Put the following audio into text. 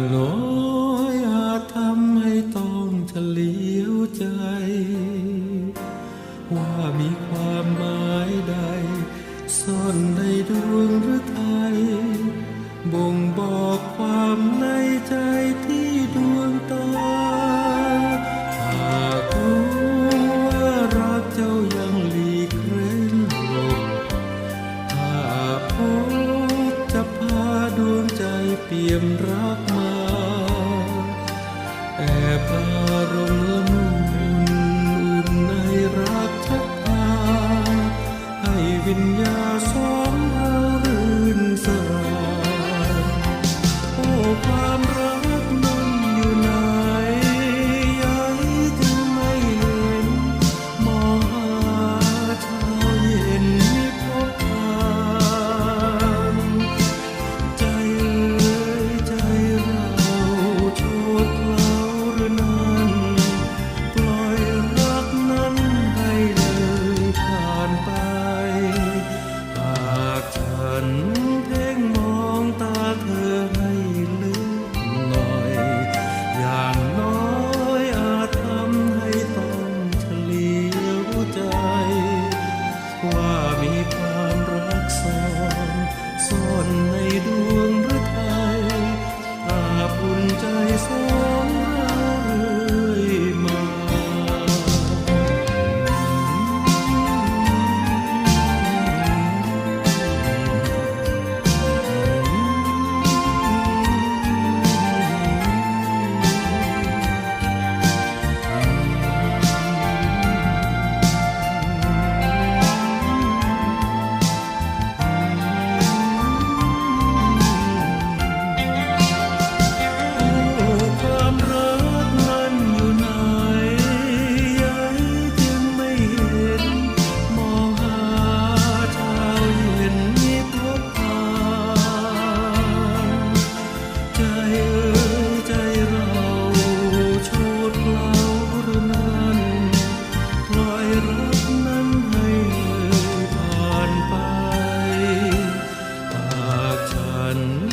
อย่างน้อยอาจทำให้ต้องเฉลียวใจ ว่ามีความหมายใด ซ่อนในดวงหรือไทยบ่งบอกความในใจที่ดวงตาหากรู้ว่ารักเจ้ายังหลีกเร้นหลบถ้าพบจะพาดวงใจเปี่ยมรักมา แอบอารมณ์ละมุ ความรักซ่อนซ่อนในดวงฤทัยอาบอุ่นใจ one